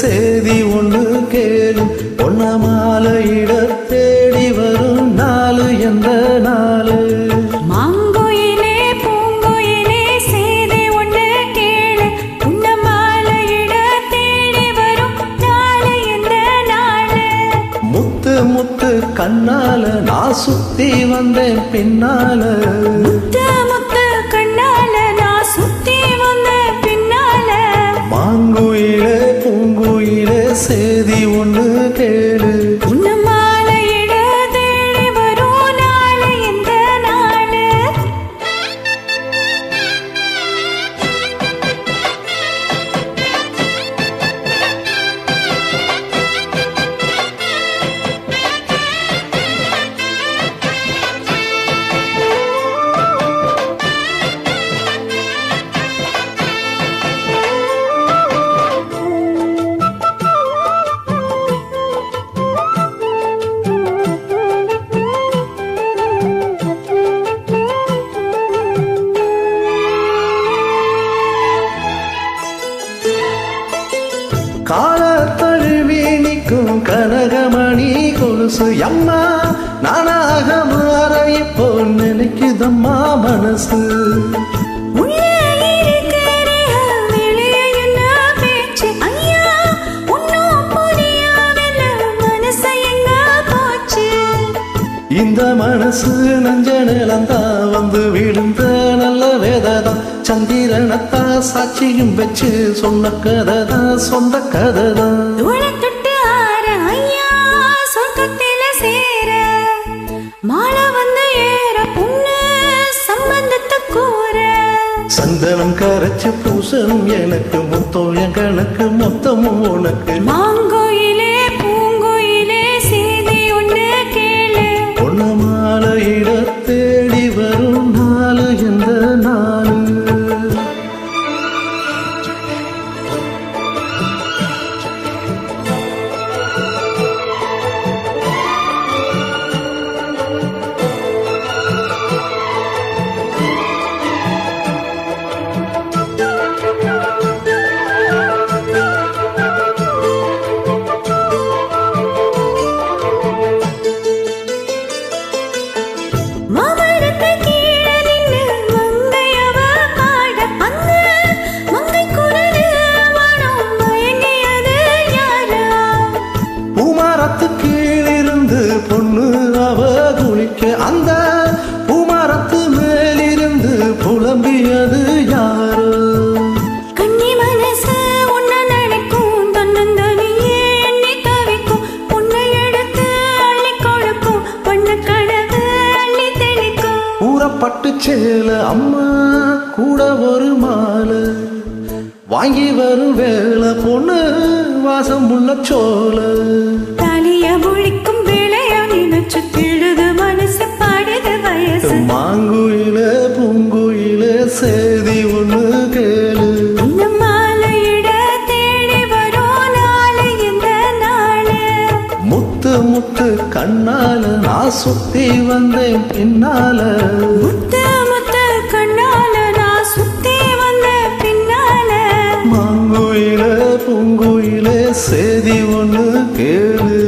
சேதி ஒண்ணு கேளு பொன்ன மாலையிட தேடி வரும் நாலு எந்த நாளு. மாங்குயிலே பூங்குயிலே செய்தி ஒன்று கேளு உன்ன மாலையிட தேடி வரும் நாளு. முத்து முத்து கண்ணால நான் சுத்தி வந்தேன் பின்னால. முத்து செய்தி ஒன்று கேளு. கால தழுவி நிற்கும் கனகமணி கொலுசு அம்மா. நானாக மாற இப்போ நினைக்குதம்மா மனசு? இந்த மனசு நஞ்ச நிலந்தா வந்து விழுந்த நல்ல வேததான். சந்திரனத்தா சாட்சியும் வச்சு சொன்ன கதைதான் சொந்த கதைதான் தூளத் தொட்டு ஆற, ஐயா, சொர்க்கத்தில சேர. மாலை வந்து ஏற, பொண்ணு சம்பந்தத்தை கூற. சந்தனம் கரைச்சு பூசணும் எனக்கு மொத்தம் என் கணக்கு மொத்தமும் உனக்கு மாங்குயிலே, சேல அம்மா கூட ஒரு மாலை. வாங்கி வரும் வேலை பொண்ணு வாசம் உள்ள சோல. தாலிய முழிக்கும் வேளைய நினைச்சு தேடுது மனசு பாடுது வயசு. மாங்குயில பூங்குயில சேதி ஒண்ணு கேளு. கண்ணால நான் சுத்தி வந்தேன் பின்னால. முத்து முத்து கண்ணால நான் சுத்தி வந்த பின்னால. மாங்குயில பூங்குயில சேதி ஒண்ணு கேளு.